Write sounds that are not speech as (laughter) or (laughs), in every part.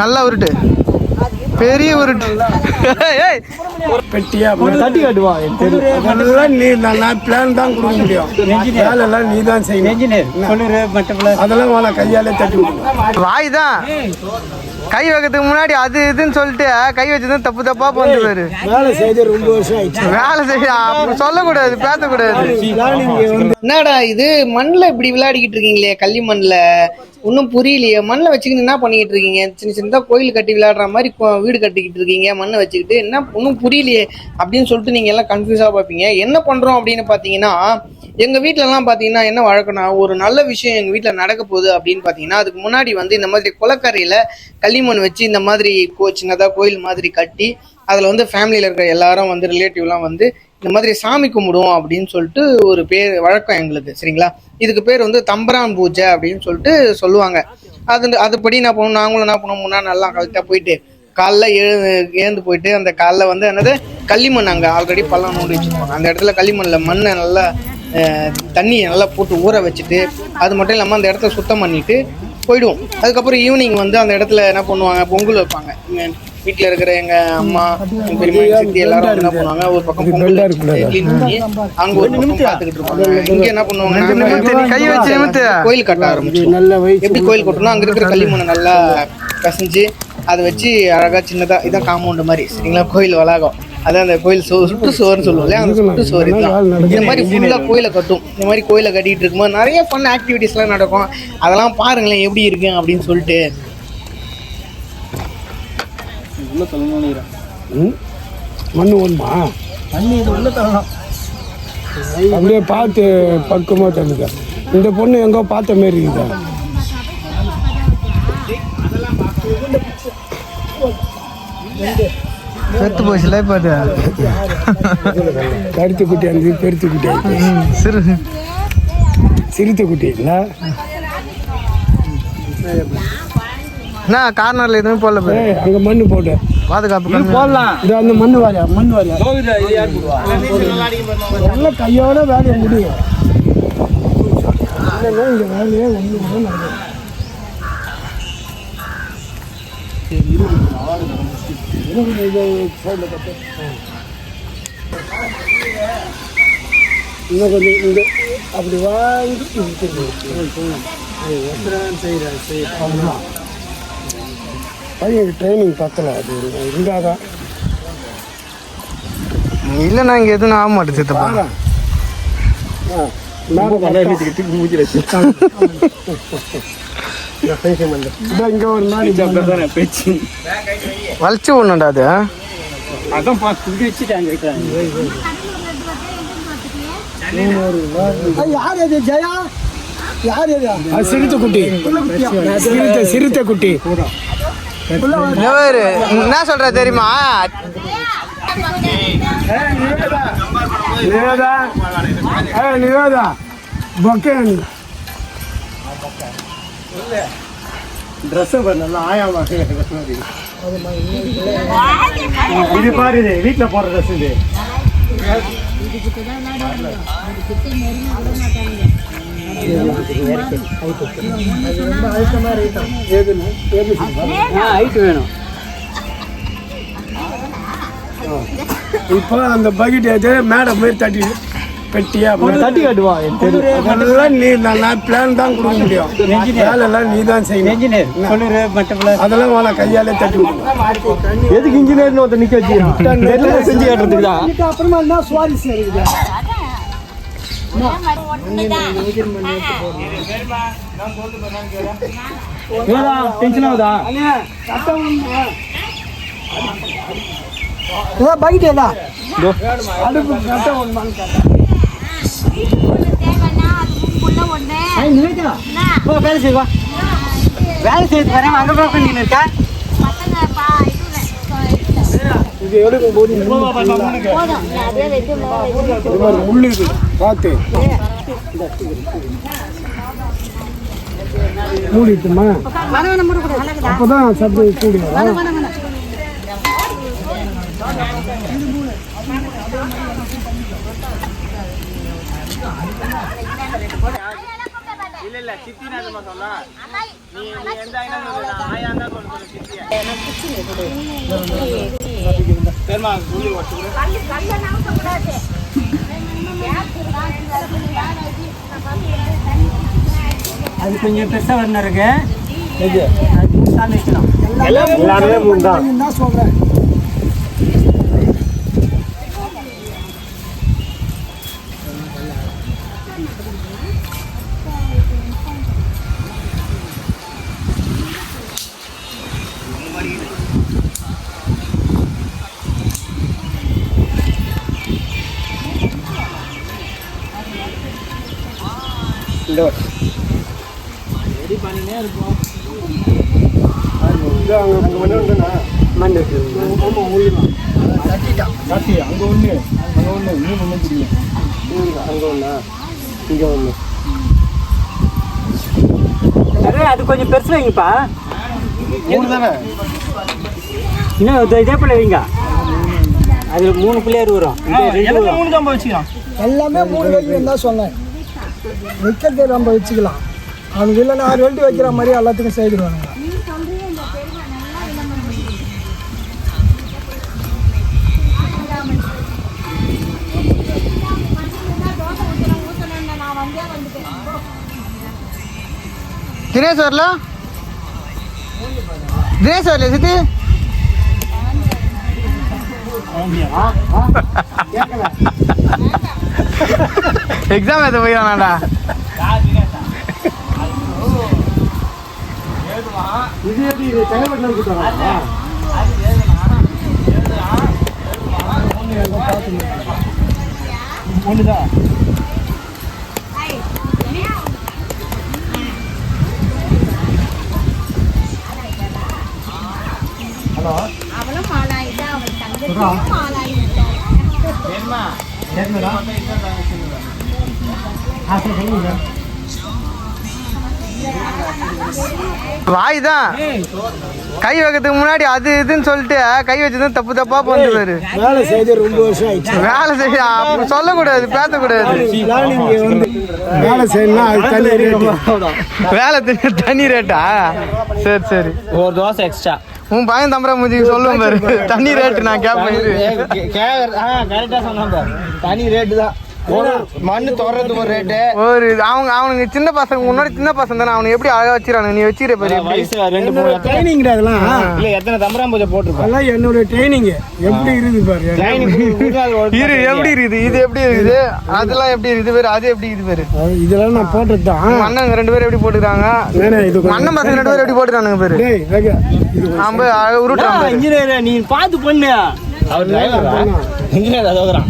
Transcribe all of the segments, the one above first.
நல்லா உருட்டு. பெரிய உருட்டு. ஏய். பெட்டியா தட்டி காட்டுவா? அதெல்லாம் நீ நான் பிளான் தான் கொடுக்க முடியும். வேலை எல்லாம் நீ தான் செய்யணும் இன்ஜினியர் அதெல்லாம் வேணாம் கையாலே தட்டி வாய் தான். கை வைக்கிறதுக்கு முன்னாடி அது இதுன்னு சொல்லிட்டு கை வச்சதும் தப்பு தப்பா பண்ணுவாரு வேலை செய்து ரொம்ப வருஷம் ஆயிடுச்சு. வேலை செய்ய சொல்லக்கூடாது பேசக்கூடாது. என்னடா இது மண்ணில் இப்படி விளையாடிக்கிட்டு இருக்கீங்களே களி மண்ணில்? ஒன்றும் புரியலையே. மண்ணில் வச்சுக்கிட்டு என்ன பண்ணிக்கிட்டு இருக்கீங்க? சின்ன சின்னதாக கோயில் கட்டி விளையாடுற மாதிரி வீடு கட்டிக்கிட்டு இருக்கீங்க மண்ணை வச்சுக்கிட்டு. என்ன ஒன்றும் புரியலையே அப்படின்னு சொல்லிட்டு நீங்கள் எல்லாம் கன்ஃபியூஸாக பார்ப்பீங்க. என்ன பண்ணுறோம் அப்படின்னு பார்த்தீங்கன்னா எங்கள் வீட்டிலலாம் பார்த்தீங்கன்னா என்ன வழக்கம்னா ஒரு நல்ல விஷயம் எங்கள் வீட்டில் நடக்க போகுது அப்படின்னு பார்த்தீங்கன்னா அதுக்கு முன்னாடி வந்து இந்த மாதிரி குளக்கரையில் களிமண் வச்சு இந்த மாதிரி கோ சின்னதாக கோயில் மாதிரி கட்டி அதில் வந்து ஃபேமிலியில் இருக்கிற எல்லாரும் வந்து ரிலேட்டிவ்லாம் வந்து இந்த மாதிரி சாமி கும்பிடுவோம் அப்படின்னு சொல்லிட்டு ஒரு பேர் வழக்கம் எங்களுக்கு சரிங்களா? இதுக்கு பேர் வந்து தம்பரான் பூஜை அப்படின்னு சொல்லிட்டு சொல்லுவாங்க. அது அதுபடி என்ன பண்ணுவோம் நாங்களும் என்ன பண்ணுவோம் நல்லா கரெக்டாக போயிட்டு காலைல எழுந்து ஏந்து போயிட்டு அந்த காலைல வந்து என்னது களிமண் அங்கே ஆல்ரெடி பள்ளம் நோண்டி வச்சுருப்பாங்க. அந்த இடத்துல களிமண்ணில் மண்ணை நல்லா தண்ணியை நல்லா போட்டு ஊற வச்சுட்டு அது மட்டும் இல்லாமல் அந்த இடத்த சுத்தம் பண்ணிவிட்டு போயிடுவோம். அதுக்கப்புறம் ஈவினிங் வந்து அந்த இடத்துல என்ன பண்ணுவாங்க? பொங்கல் வைப்பாங்க. வீட்டில் இருக்கிற எங்க அம்மா பெரியம்மா சித்தி எல்லாரும் என்ன பண்ணுவாங்க? ஒரு பக்கம் பொங்கல் க்ளீன் பண்ணி அங்க ஒரு பக்கம் பார்த்துக்கிட்டு இருப்பாங்க. இங்க என்ன பண்ணுவாங்க. கோயில் கட்ட ஆரம்பிச்சு எப்படி கோயில் கட்டணும் அங்க இருக்கிற களிமண்ணை நல்லா பிசைஞ்சு அதை வச்சு அழகா சின்னதா இதான் காம்பவுண்ட் மாதிரி. சரிங்களா? கோயில் வளாகம். அதான் அந்த கோயில் சோ சுட்டு சோறுன்னு சொல்லுவோம் இல்லையா? அந்த சுட்டு சோறு இந்த மாதிரி ஃபுல்லாக கோயிலை கட்டும். இந்த மாதிரி கோயிலை கட்டிட்டு இருக்கும்போது நிறைய ஃபன் ஆக்டிவிட்டீஸ்லாம் நடக்கும். அதெல்லாம் பாருங்களேன் எப்படி இருக்கு அப்படின்னு சொல்லிட்டு? மண்ணு ஒண்ணுமா அப்படியே பார்த்து பக்குவமா தந்துக்க இந்த பொண்ணு எங்கோ பார்த்த மாதிரி இருக்குதா? செத்து போச்சுல இப்போ அது? கருத்து குட்டி அந்த பெருத்து குட்டி சிறு. சிறுத்தை குட்டி இல்லை என்ன கார்னர்ல எதுவுமே போடல பாரு ஏய் அங்கே மண்ணு போட்டு பாதுகாப்பு. போடலாம். இது அந்த மண்ணு வாரியா? மண் வாரியா? இது யார் போடுவா? எல்லாம் கையோட வேலையை முடியும். இல்லைன்னா இந்த வேலையே ஒன்று கூட நடக்கும் இன்னும் இது சைடில் கட்டு. இன்னும் கொஞ்சம் இந்த அப்படி வாங்கி செய்கிறேன் பையன் ட்ரைனிங் பத்தலை அது இருந்தால் தான் இல்லைண்ணா இங்கே எதுவும் ஆக மாட்டேன் சித்தப்பா. ஒரு நாள் பேச்சு வலிச்சு ஒண்ணுடா அது? அதான் யார் அது? ஜெயா? யார் அது? சிறுத்தை குட்டி. சிறுத்தை சிறுத்தை குட்டி. என்ன சொல்ற தெரியுமா? நிவேதா. நிவேதா. பொக்கே ட்ரெஸ் நல்லா ஆயாமா இது பாரு இது வீட்டில் போடுற ட்ரெஸ் இது. இப்போ அந்த பக்கெட் ஏற்று மேடை மாதிரி தட்டி பெட்டியா தட்டி காட்டுவா? அதெல்லாம் நீ நான் பிளான் தான் கொடுக்க முடியும். வேலை எல்லாம் நீ தான் செய்யணும். இன்ஜினியர் சொல்லுற அதெல்லாம் கையாலே தட்டி எதுக்கு இன்ஜினியர்னு ஒருத்தர் நிக்க வச்சு (laughs) செஞ்சு காட்டுறதுக்கு தான். அப்புறமா என்ன சுவாரஸ் இருக்குது டென்ஷன் ஆகுதா? பக்கெட் ஏதா அடுப்பு கட்ட ஒன்று போ, வேலை செய்வா வேலை செய்து வரேன். அங்கே பார்க்க நீ இருக்கா பார்த்து. மூடிட்டுமா? அப்போதான் சத்து கூடி வரும் இல்ல சித்தி நான் சொன்னா அது கொஞ்சம் பெருசாக வரணும் இருக்கு. இது. அது மூணு சாமி வைக்கணும் எல்லாமே மூணு தான். சொல்றேன் கொஞ்சம் பெருசு வைங்கப்பா. மூணு இன்னும் இது போல வைங்க. அது மூணு பிள்ளையார் வரும். இது ரெண்டு வரும். எல்லாமே மூணு வைக்கணும் தான் சொன்னேன். வைக்கிறது நம்ம வச்சுக்கலாம். அவனுக்கு இல்லைன்னா ஆறு வண்டி வைக்கிற மாதிரி எல்லாத்துக்கும் செய்திருவானுங்க தினேஷ் வரல? தினேஷ் வரல சித்தி? எக்ஸாம் எது போயிடானாடா இது எப்படி இது ஒண்ணுதான் அவளும் மாலாயிட்டா அவள் தங்கச்சியும் மாலாயிட்டா. வாய் தான் கை வைக்கிறதுக்கு முன்னாடி அது இதுன்னு சொல்லிட்டு கை வச்சதும் தப்பு தப்பா பண்ணுவாரு வேலை செய்து ரொம்ப வருஷம் ஆயிடுச்சு. வேலை செய்ய அப்படி சொல்லக்கூடாது பேசக்கூடாது. வேலை செய்யணும்னா அது தனி ரேட்டு. வேலை தனி- தனி ரேட்டா? சரி சரி. ஒரு தோசை எக்ஸ்ட்ரா உன் பையன் தம்பரா மூஞ்சிக்கு சொல்லுவேன் பாரு தனி ரேட்டு நான் கேட்பேன் இரு. கரெக்டா சொன்னா தனி ரேட்டு தான் மண்ணு தொடறது ஒரு ரேட்டு ஒரு அவங்க அவனுங்க சின்ன பசங்க முன்னாடி சின்ன பசங்க தானே அவனுக்கு எப்படி அழகா வச்சிருக்கானுங்க? நீ வச்சிரு வயசு ரெண்டு மூணு ட்ரைனிங் அதெல்லாம் இல்ல எத்தனை தம்பராம் பூஜை போட்டிருக்கோம்? அதெல்லாம் என்னோட ட்ரைனிங் எப்படி இருக்குது பாரு இரு எப்படி இருக்குது? இது எப்படி இருக்குது? அதெல்லாம் எப்படி இருக்குது? பாரு அது எப்படி இருக்குது பாரு? இதெல்லாம் நான் போட்டது தான். அண்ணன் ரெண்டு பேரும் எப்படி போட்டுக்கிறாங்க? இது அண்ணன் பசங்க ரெண்டு பேரும் எப்படி போட்டுக்கிறானுங்க பாரு? இது உருட்டுறான் பாரு. இன்ஜினியர் நீ பார்த்து பண்ணு. அவர் டிரைவர் இன்ஜினியர் அதோகிறான்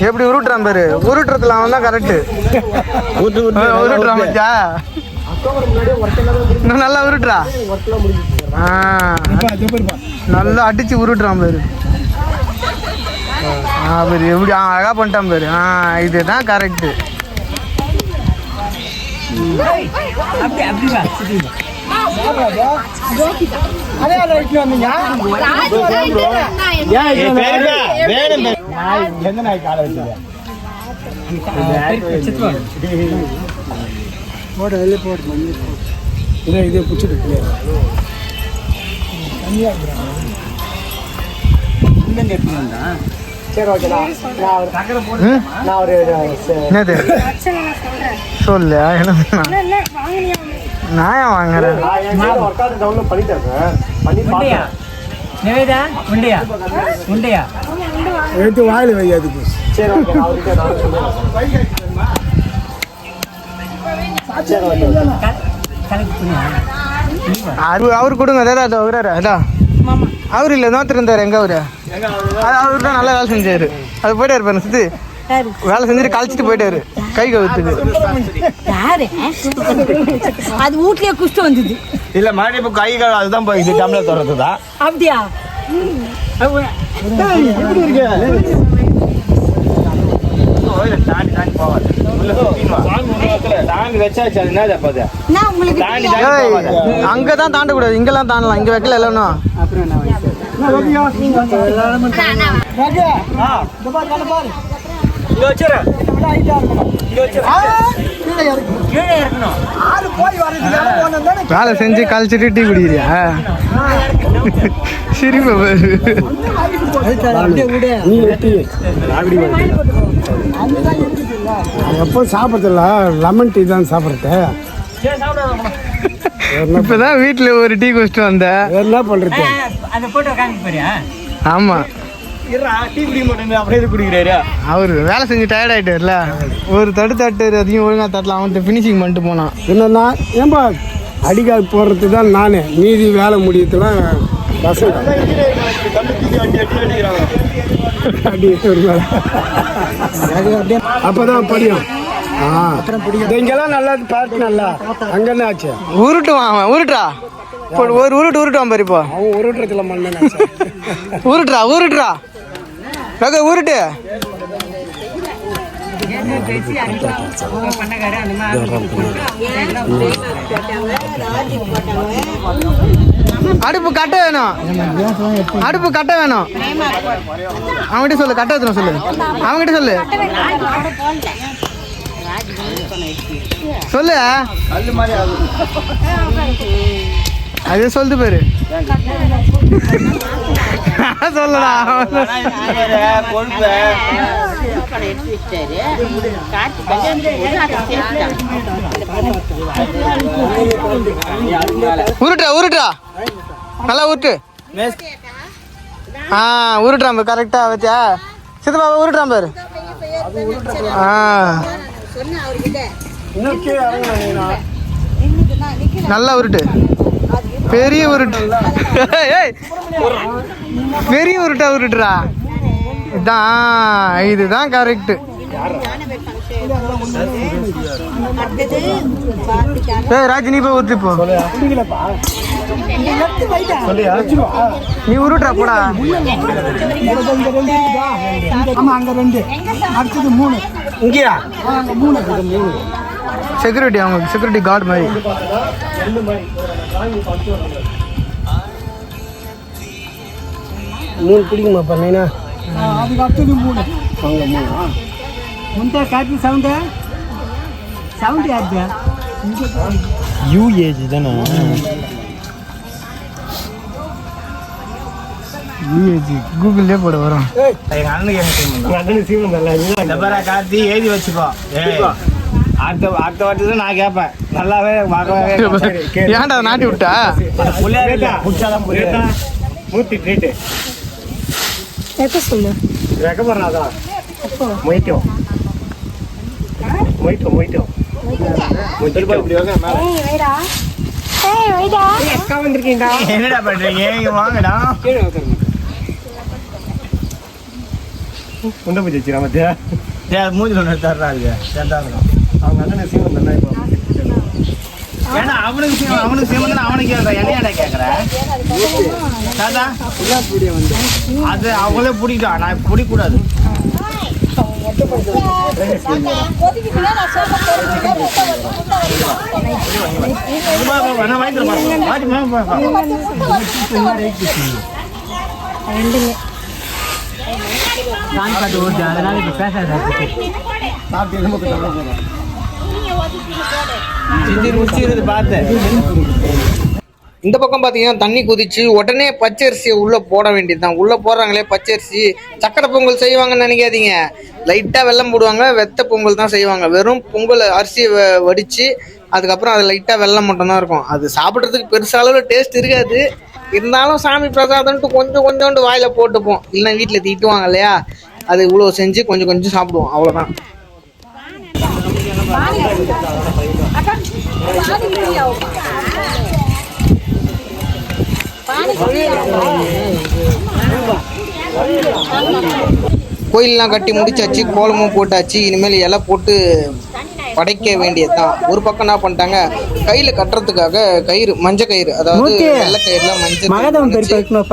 எப்படி உருட்டுறான் பாரு? உருட்டுறதுல அவன் தான் கரெக்ட் உருட்டுறான் மச்சா இன்னும் நல்லா உருட்டுறா. நல்லா அடிச்சு உருட்டுறான் பாரு. ஆ பாரு எப்படி ஆ, அழகா பண்ணிட்டான் பாரு. ஆ இதுதான் கரெக்ட் வேணும் நாய் எந்த நாய் காலை வச்சது செத்து வா. போட்டு வெளியே போட்டு இதை இதை என்னது? சொல்லு என்ன? நான் வாங்குறேன்? நிவேதா உண்டையா? உண்டையா? எடுத்து வாயில் வை அதுக்கு அது அவர் கொடுங்க அதான் அது அவராரு அதான். அவர் இல்லை இன்னொருத்தர் இருந்தார் எங்க அவரு? அவர்? தான் நல்லா வேலை செஞ்சாரு. அது போயிட்டாரு பாருங்க சித்து. வேலை செஞ்சுட்டு கழிச்சிட்டு போயிட்டாரு. கை கவுத்துக்கு யாரு? அது வீட்லயே குஷ்டம் வந்தது. இல்ல மறுபடியும் இப்ப கை கால் அதுதான் போயிடுது டம்ளர் தொடர்றது தான் அப்படியா? உள்ள சுத்திடுவா. தாண்டி தாண்டி தெரியாது. தாண்டி போவாது அங்கதான் தாண்டக்கூடாது. இங்கெல்லாம் தாண்டலாம். இங்க வைக்கல அப்புறம் இங்க வேலை செஞ்சு கழிச்சிட்டு டீ குடிக்கிறியா? சிரிப்பு. எப்போ சாப்பிட்றதில்ல? லெமன் டீ தான் சாப்பிட்றது இப்பதான் வீட்டுல ஒரு டீ குடிச்சிட்டு வந்தேன். என்ன போறியா? ஆமா. அவரு வேலை செஞ்சு டயர்ட் ஆயிட்டார்ல. ஒரு தடு தட்டு அதிகம் ஒழுங்கா தட்டல அவன்கிட்ட ஃபினிஷிங் பண்ணிட்டு போனான். என்னன்னா ஏன்பா அடிக்கால் போடுறது தான் நான். மீதி வேலை முடியறதுலாம் பசங்க. அப்பதான் படியும் இங்கெல்லாம் நல்லா பார்த்து நல்லா. அங்கே என்ன ஆச்சு? உருட்டுவான் அவன். உருட்டுறா. இப்போ ஒரு உருட்டு உருட்டுவான் பாரு இப்போ. அவன் உருட்டுறதுல மண்ணு உருட்டுறா உருட்டுறா. ரகு ஊருட்டு அடுப்பு கட்ட வேணும். அடுப்பு கட்ட வேணும். அவங்ககிட்ட சொல்லு கட்ட எடுத்துன்னு சொல்லு. அவங்ககிட்ட சொல்லு. சொல்லு. அது சொல்லுது பேரு சொல்லடா கொழுப்பு உருட்டுறா உருட்டுறா நல்லா உருட்டு. ஆ உருட்டுறான் பாரு கரெக்டா வச்சா. சித்தப்பா உருட்டுறான் பாரு. ஆ. நல்லா உருட்டு. பெரிய உருட்டு. பெரிய உருட்டா உருட்டுறா இதான் இதுதான் கரெக்ட் ஏய் ராஜ் நீ போய் உருட்டு போ. நீ உருட்டுறா போடா. ஆமா அங்க ரெண்டு. அடுத்தது மூணு. இங்கேயா? அங்க மூணு. செக்யூரிட்டி அவங்க செக்யூரிட்டி கார்டு மாதிரி. மூணு பிடிக்குமா பண்ணீங்கன்னா அதுக்கு அடுத்தது மூணு அவங்க மூணு முந்தா காட்டு சவுண்டு சவுண்டு யாருப்பா யூஏஜி தானே யூஏஜி கூகுள்லேயே போட வரும் எங்கள் அண்ணனுக்கு எனக்கு அண்ணனுக்கு சீமன் கார்த்தி எழுதி வச்சுக்கோ. அடுத்த அடுத்த வாட்டி நான் கேட்பேன் நல்லாவே ஏன்டா நாட்டி விட்டா? மூத்தி ட்ரீட்டு எப்போ சொல்லு. வெக்கப்படுறாதா? மொய்ட்டோம் மொய்ட்டோம் மொய்ட்டோம் வைடா. என்னடா பண்றீங்க? இங்க வாங்கடா. உண்டை பூச்சி வச்சுக்கிறா மத்தியா? டேய் மூஞ்சி ஒன்று தர்றா இருக்கு அவங்க அண்ணன் சீவன் தானே இப்போ. ஏன்னா அவனுக்கு சீமன் அவனுக்கு சீமன் அவனுக்கு கேட்கற என்னையாடா கேட்கற தாத்தா அது அவங்களே பிடிக்கிட்டான் நான் பிடிக்கூடாது அதனால இப்போ பேசாத சாப்பிட்டு. எலும்புக்கு பார்த்தேன் இந்த பக்கம் பார்த்தீங்கன்னா தண்ணி குதிச்சு உடனே பச்சரிசியை உள்ளே போட வேண்டியது தான் உள்ளே போடுறாங்களே பச்சரிசி. சக்கரை பொங்கல் செய்வாங்கன்னு நினைக்காதீங்க. லைட்டாக வெல்லம் போடுவாங்க வெத்த பொங்கல் தான் செய்வாங்க. வெறும் பொங்கல் அரிசியை வ- வடித்து அதுக்கப்புறம் அது லைட்டாக வெள்ளம் மட்டும்தான் இருக்கும். அது சாப்பிட்றதுக்கு பெருசா அளவில் டேஸ்ட் இருக்காது. இருந்தாலும் சாமி பிரசாதம்ட்டு கொஞ்சம் கொஞ்சோண்டு வாயில் போட்டுப்போம். இல்லைன்னா வீட்டில் திட்டுவாங்க இல்லையா? அது இவ்வளோ செஞ்சு கொஞ்சம் கொஞ்சம் சாப்பிடுவோம். அவ்வளோதான் கோயிலெலாம் கட்டி முடிச்சாச்சு கோலமும் போட்டாச்சு இனிமேல் இலை போட்டு படைக்க வேண்டியதுதான். ஒரு பக்கம் என்ன பண்ணிட்டாங்க? கையில கட்டுறதுக்காக கயிறு மஞ்சள் கயிறு அதாவது வெள்ளை கயிறுல மஞ்சள்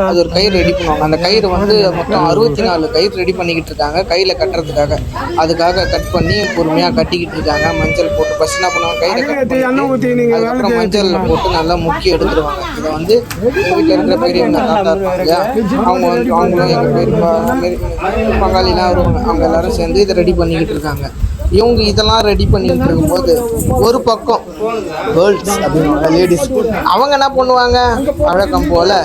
அது ஒரு கயிறு ரெடி பண்ணுவாங்க. அந்த கயிறு வந்து மொத்தம் அறுபத்தி நாலு கயிறு ரெடி பண்ணிக்கிட்டு இருக்காங்க. கையில கட்டுறதுக்காக. அதுக்காக கட் பண்ணி பொறுமையா கட்டிக்கிட்டு இருக்காங்க. மஞ்சள் போட்டு ஃபர்ஸ்ட் என்ன பண்ணுவாங்க? கயிறை கட் பண்ணிட்டு அதுக்கப்புறம் மஞ்சள் போட்டு நல்லா முக்கி எடுத்துருவாங்க. இதை வந்து எங்க வீட்டில் இருக்கிற பெரியவங்க தாத்தா இருப்பாங்க. அவங்க வந்து அவங்களும் எங்க மாரி பங்காளிலாம் வருவாங்க. அவங்க எல்லாரும் சேர்ந்து இதை ரெடி பண்ணிக்கிட்டு இருக்காங்க. இவங்க இதெல்லாம் ரெடி பண்ணிட்டு இருக்கும்போது ஒரு பக்கம் கேர்ள்ஸ் அப்படின்னு லேடிஸ் அவங்க என்ன பண்ணுவாங்க? வழக்கம் போல்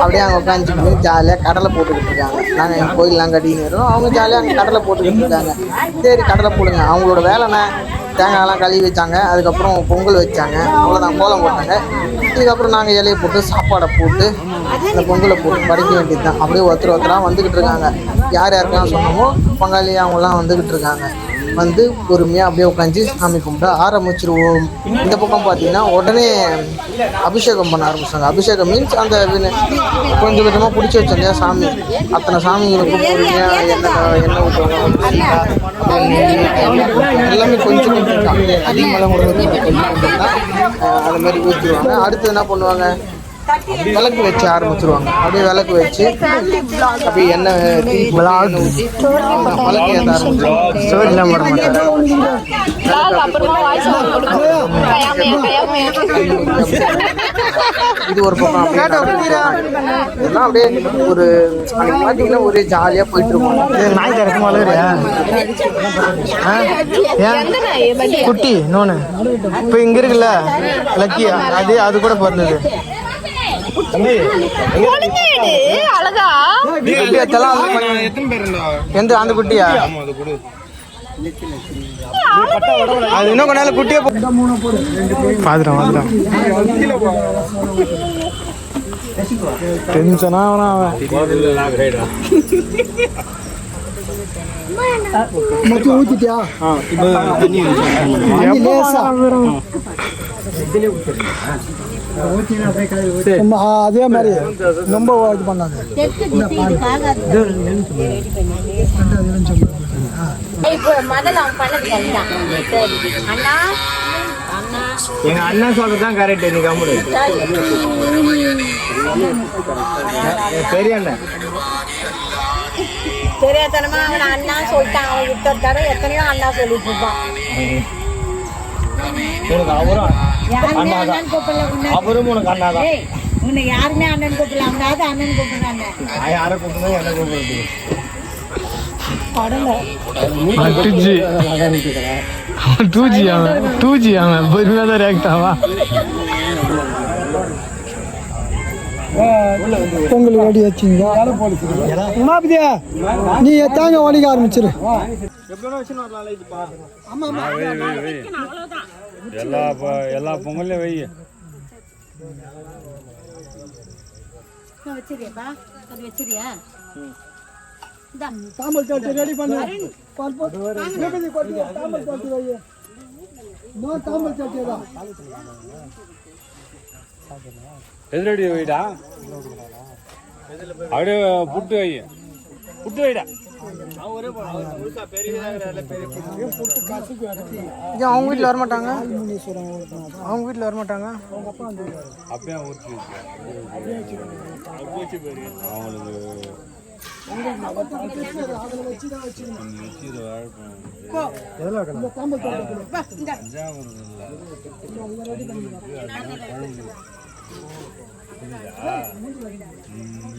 அப்படியே அங்கே உட்காந்துட்டு ஜாலியாக கடலை போட்டுக்கிட்டு இருக்காங்க. நாங்கள் எங்கள் கோயிலெலாம் கட்டின்னு இருக்கோம். அவங்க ஜாலியாக அங்கே கடலை போட்டுக்கிட்டு இருக்காங்க. சரி கடலை போடுங்க. அவங்களோட வேலைண்ணே தேங்காயெல்லாம் கழுவி வச்சாங்க. அதுக்கப்புறம் பொங்கல் வச்சாங்க. அவ்வளோதான் கோலம் போட்டாங்க. இதுக்கப்புறம் நாங்கள் இலையை போட்டு சாப்பாடை போட்டு அந்த பொங்கலை போட்டு படைக்க வேண்டியது தான் அப்படியே ஒருத்தர் ஒருத்தராக வந்துக்கிட்டு இருக்காங்க. யார் யாருக்கெல்லாம் சொன்னமோ பங்காளி அவங்களாம் வந்துக்கிட்டு இருக்காங்க. வந்து பொறுமையாக அப்படியே உட்காந்து சாமி கும்பிட ஆரம்பிச்சிருவோம். இந்த பக்கம் பார்த்தீங்கன்னா உடனே அபிஷேகம் பண்ண ஆரம்பிச்சாங்க. அபிஷேகம் மீன்ஸ் அந்த கொஞ்சம் கொஞ்சமாக பிடிச்சி வச்சோம் இல்லையா சாமி. அத்தனை சாமிங்களுக்கு பொறுமையாக என்ன எண்ணெய் ஊற்றுவாங்க எல்லாமே கொஞ்சம் கொஞ்சம் அதிகமாக அதிகமெல்லாம் அது மாதிரி ஊற்றிடுவாங்க அடுத்து என்ன பண்ணுவாங்க? விளக்கு வச்சு ஆரம்பிச்சிருவாங்க. அப்படியே விளக்கு வச்சு அப்படியே எண்ணெய் தீ எண்ணெய் ஊற்றி விளக்கு ஏற்ற ஆரம்பிச்சிருவாங்க. ஸ்டோரிலாம் போட மாட்டாங்க இது ஒரு பக்கம் அப்படியே இதெல்லாம் அப்படியே ஒரு அன்னைக்கு பார்த்தீங்கன்னா ஒரே ஜாலியாக போயிட்டு இருக்கும். நாய் ஆ? ஏன்? குட்டி நோனு இப்போ இங்க இருக்குல்ல லக்கியா அது அது கூட பிறந்தது. அழகா. எந்த அந்த குட்டியா ஆமா அது கொடு. அது இன்னும் கொஞ்ச நாள் குட்டியே பாத்துறோம் பாத்துறோம் டென்ஷனா அவனா? மொத்தம் ஆ, அதே மாதிரி ரொம்ப இது அண்ணா? எங்க அண்ணன் சொல்றது தான் கரெக்ட் நீ கம்முடு பெரிய அண்ணன் தெரியாதனமா அவன் அண்ணா சொல்லிட்டான். அவன் விட்ட தடவை எத்தனையோ அண்ணா சொல்லிட்டு இருப்பான். எனக்கு அவரும் யாருமே அண்ணன் கூப்பிடல உன்னை அவரும் உனக்கு அண்ணா தான் ஏய், உன்னை யாருமே அண்ணன் கூப்பிடல அவனாவது அண்ணன் கூப்பிடுறாங்க. நான் யாரை கூப்பிட்டு என்ன கூப்பிடுறது? டூஜி அவன் டூஜி அவன் டூஜி அவன். பொறுமையாக தான் ரியாக்ட் ஆவான். பொங்கல் ஓடி வச்சிங்க உமாபதியா நீ தேங்காய் ஒடிக்க ஆரம்பிச்சிரு. எல்லா பொங்கல்லையும் வை வச்சிருப்பா அது வச்சிருயா தாம்பல் தட்டு ரெடி பண்ணு. தாம்பல் தட்டு வை நான் தாம்பல் தட்டு தான் எதிரடி வைடா அப்படியே புட்டு வை புட்டு வைடா ஏன் அவங்க வீட்டில் வரமாட்டாங்க அவங்க வீட்டில் வரமாட்டாங்க அப்பயே ஊற்றி அவங்களுக்கு கொஞ்சம்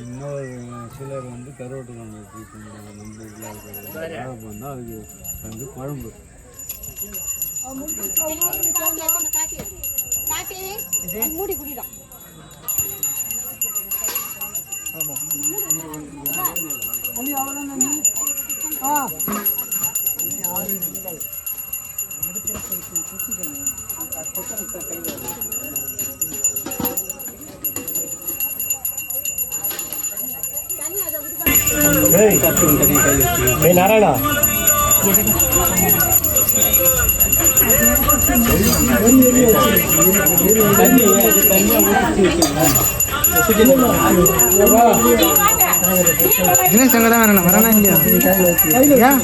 இன்னொரு சிலர் வந்து கருவாட்டு குழம்பு வச்சு தின்னுவாங்க. நம்ம அதுக்கு வந்து குழம்பு. மூடி குடிடும் நாராயணா. தினேஷ் அங்கே தான் வரணும். வரானா இல்லையா? ஏன்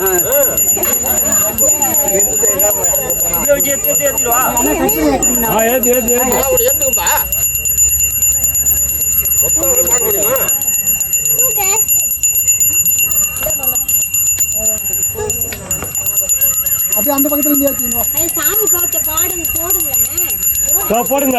ஆ. ஏத்து ஏத்து ஏத்து இருக்கு அந்த பக்கத்துல இருந்து ஏத்துங்க சாமி பாட்டு பாடுங்க போடுங்க போடுங்க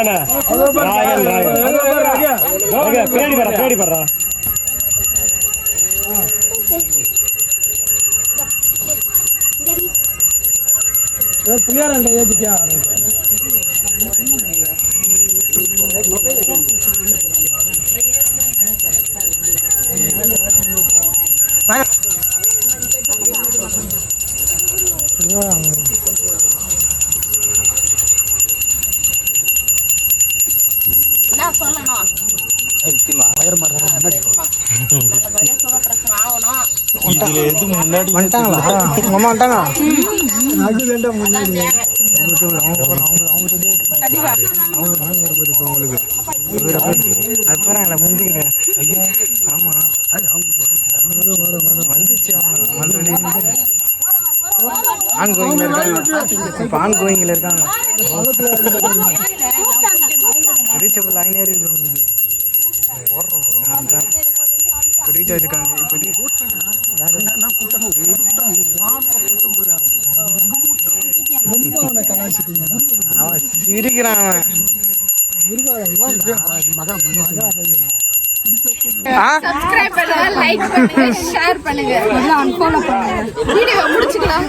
அது போறாங்களா முந்திக்கிறேன் ஐயா ஆமா வந்துச்சு அவங்க ஆல்ரெடி ஆண் கோயிங்ல இருக்காங்க ஆண் கோயிங்ல இருக்காங்க ரீச்சபிள் ஆகினே இருக்குது. இப்ப ரீச் ஆயிருக்காங்க அவன் சிரிக்கிறான் சப்ஸ்கிரைப் பண்ணுங்க லைக் பண்ணுங்க ஷேர் பண்ணுங்க. அன்ஃபாலோ பண்ணுங்க வீடியோ முடிச்சுக்கலாம்.